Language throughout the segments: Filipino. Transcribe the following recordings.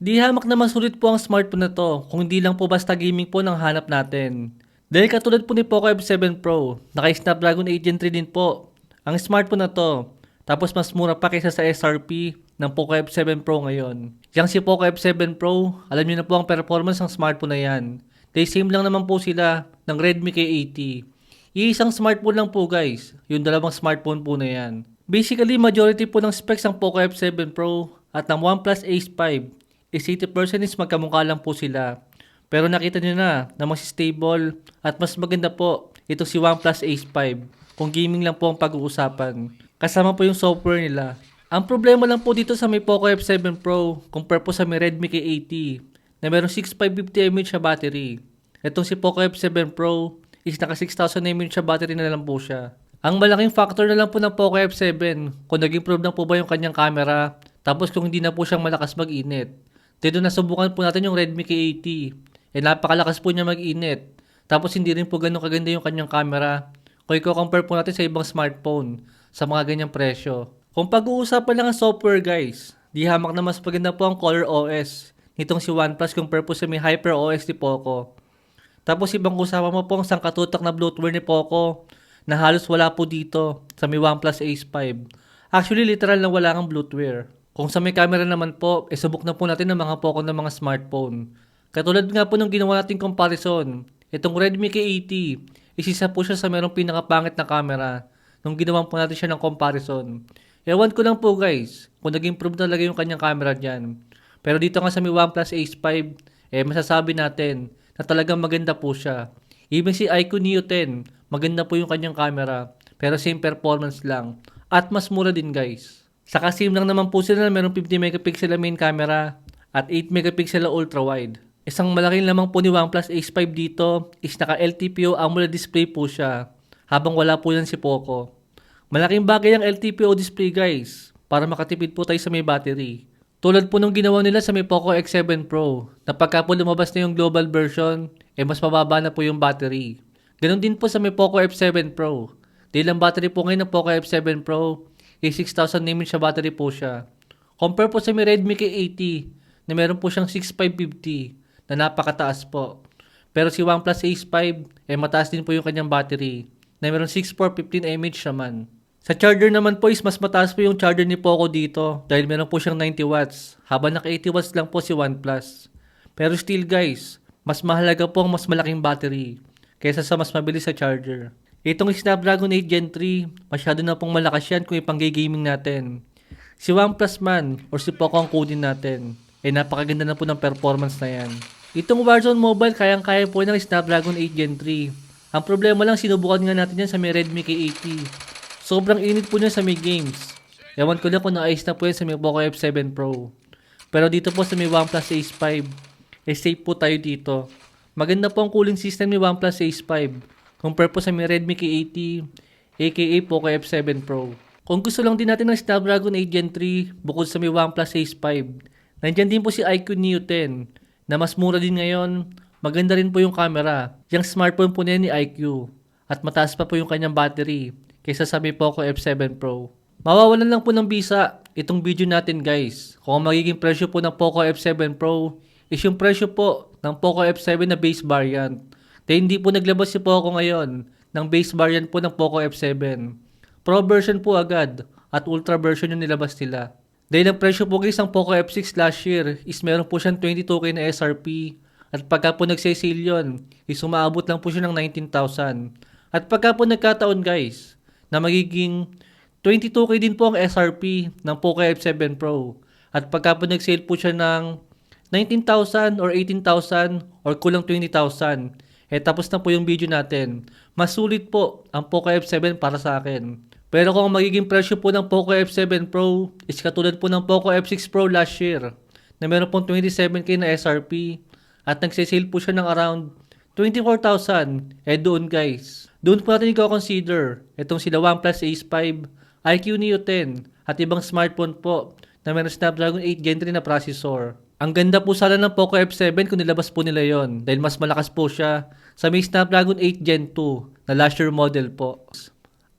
Di hamak na masulit po ang smartphone na to kung hindi lang po basta gaming po ng hanap natin. Dahil katulad po ni Poco F7 Pro, naka Snapdragon 8 Gen 3 din po ang smartphone na to. Tapos mas mura pa kaysa sa SRP ng Poco F7 Pro ngayon. Yang si Poco F7 Pro, alam niyo na po ang performance ng smartphone na yan. They same lang naman po sila ng Redmi K80. Iisang smartphone lang po guys, yung dalawang smartphone po na yan. Basically, majority po ng specs ng Poco F7 Pro at ng OnePlus Ace 5 is 80% is magkamukha lang po sila. Pero nakita nyo na na mas stable at mas maganda po ito si OnePlus Ace 5 kung gaming lang po ang pag-uusapan. Kasama po yung software nila. Ang problema lang po dito sa may Poco F7 Pro compare po sa may Redmi K80 na meron 6550 mAh na battery. Itong si Poco F7 Pro is naka 6000 mAh na battery na lang po siya. Ang malaking factor na lang po ng Poco F7 kung nag-improve na po ba yung kanyang camera tapos kung hindi na po siyang malakas mag-init. Dito nasubukan po natin yung Redmi K80. Eh napakalakas po niya mag-init. Tapos hindi rin po ganun kaganda yung kanyang camera. Kung i-compare po natin sa ibang smartphone sa mga ganyang presyo. Kung pag-uusapan lang ang software guys, di hamak na mas maganda po ang Color OS nitong si OnePlus compare po sa may Hyper OS ni Poco. Tapos ibang usapan mo po ang sangkatutak na bloatware ni Poco na halos wala po dito sa may OnePlus Ace 5. Actually literal na wala kang bloatware. Kung sa may camera naman po, eh subok na po natin ng mga Poco ng mga smartphone. Katulad nga po nung ginawa nating comparison, itong Redmi K80, isisa po siya sa merong pinakapangit na camera nung ginawa po natin siya ng comparison. Ewan ko lang po guys, kung nag-improve talaga yung kanyang camera dyan. Pero dito nga sa may OnePlus Ace 5, eh masasabi natin na talagang maganda po siya. Even si iQOO Neo 10, maganda po yung kanyang camera, pero same performance lang. At mas mura din guys. Saka same lang naman po sila na merong 50 megapixel na main camera at 8 megapixel na ultra wide. Isang malaking lamang po ni OnePlus Ace 5 dito is naka LTPO AMOLED display po siya habang wala po yan si Poco. Malaking bagay ang LTPO display guys para makatipid po tayo sa may battery. Tulad po nung ginawa nila sa may Poco X7 Pro na pagka po lumabas na yung global version, eh mas mababa na po yung battery. Ganon din po sa may Poco F7 Pro. Dahil ang battery po ngayon ng Poco F7 Pro is 6,000 mAh battery po siya. Compare po sa may Redmi K80 na meron po siyang 6550 na napakataas po. Pero si OnePlus Ace 5 eh mataas din po yung kanyang battery na meron 6415 mAh naman. Sa charger naman po is mas mataas po yung charger ni Poco dito dahil meron po siyang 90 watts habang naka 80 watts lang po si OnePlus. Pero still guys, mas mahalaga po ang mas malaking battery kaysa sa mas mabilis sa charger. Itong Snapdragon 8 Gen 3, masyado na pong malakas yan kung ipang-gaming natin. Si OnePlus man or si Poco ang kunin natin. Eh napakaganda na po ng performance na yan. Itong Warzone Mobile kayang-kaya po ng Snapdragon 8 Gen 3. Ang problema lang sinubukan nga natin yan sa may Redmi K80. Sobrang init po niya sa may games. Ewan ko lang kung naayos na po yan sa may Poco F7 Pro. Pero dito po sa may OnePlus Ace 5, eh safe po tayo dito. Maganda po ang cooling system ni OnePlus Ace 5 compare po sa may Redmi K80 aka Poco F7 Pro. Kung gusto lang din natin ng Snapdragon 8 Gen 3 bukod sa may OnePlus Ace 5, nandyan din po si iQOO Neo 10 na mas mura din ngayon. Maganda rin po yung camera. Yung smartphone po niya ni iQOO at mataas pa po yung kanyang battery kaysa sa may Poco F7 Pro. Mawawalan lang po ng bisa itong video natin guys. Kung ang magiging presyo po ng Poco F7 Pro is yung presyo po ng Poco F7 na base variant. Dahil hindi po naglabas si Poco ngayon ng base variant po ng Poco F7. Pro version po agad at ultra version yung nilabas nila. Dahil ang presyo po guys ng Poco F6 last year is meron po siyang 22k na SRP at pagka po nagsisale yun is umaabot lang po siya ng 19,000. At pagka po nagkataon guys na magiging 22k din po ang SRP ng Poco F7 Pro at pagka po nagsale po siya ng 19,000 or 18,000 or kulang 20,000 eh tapos na po yung video natin. Mas sulit po ang Poco F7 para sa akin. Pero kung magiging presyo po ng Poco F7 Pro is katulad po ng Poco F6 Pro last year na meron pong 27k na SRP at nagsisale po siya ng around 24,000 eh doon guys. Doon po natin i-consider itong sila OnePlus Ace 5, iQOO Neo 10 at ibang smartphone po na meron Snapdragon 8 Gen 3 na processor. Ang ganda po sana ng Poco F7 kung nilabas po nila yon dahil mas malakas po siya sa may Snapdragon 8 Gen 2 na last year model po.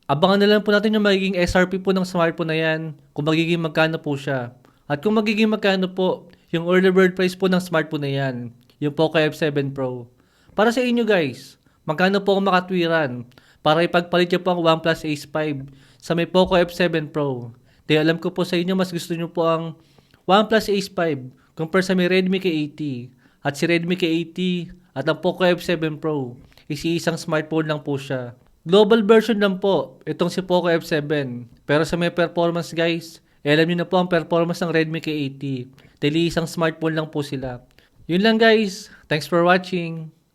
Abangan na lang po natin yung magiging SRP po ng smartphone na yan kung magiging magkano po siya. At kung magiging magkano po yung early bird price po ng smartphone na yan, yung Poco F7 Pro. Para sa inyo guys, magkano po ang makatwiran para ipagpalit niyo po ang OnePlus Ace 5 sa may Poco F7 Pro. Dahil alam ko po sa inyo mas gusto niyo po ang OnePlus Ace 5 compare sa may Redmi K80. At si Redmi K80 at ang Poco F7 Pro, isi-isang smartphone lang po siya. Global version lang po, itong si Poco F7. Pero sa may performance guys, eh, alam niyo na po ang performance ng Redmi K80. Dahil isang smartphone lang po sila. Yun lang guys. Thanks for watching.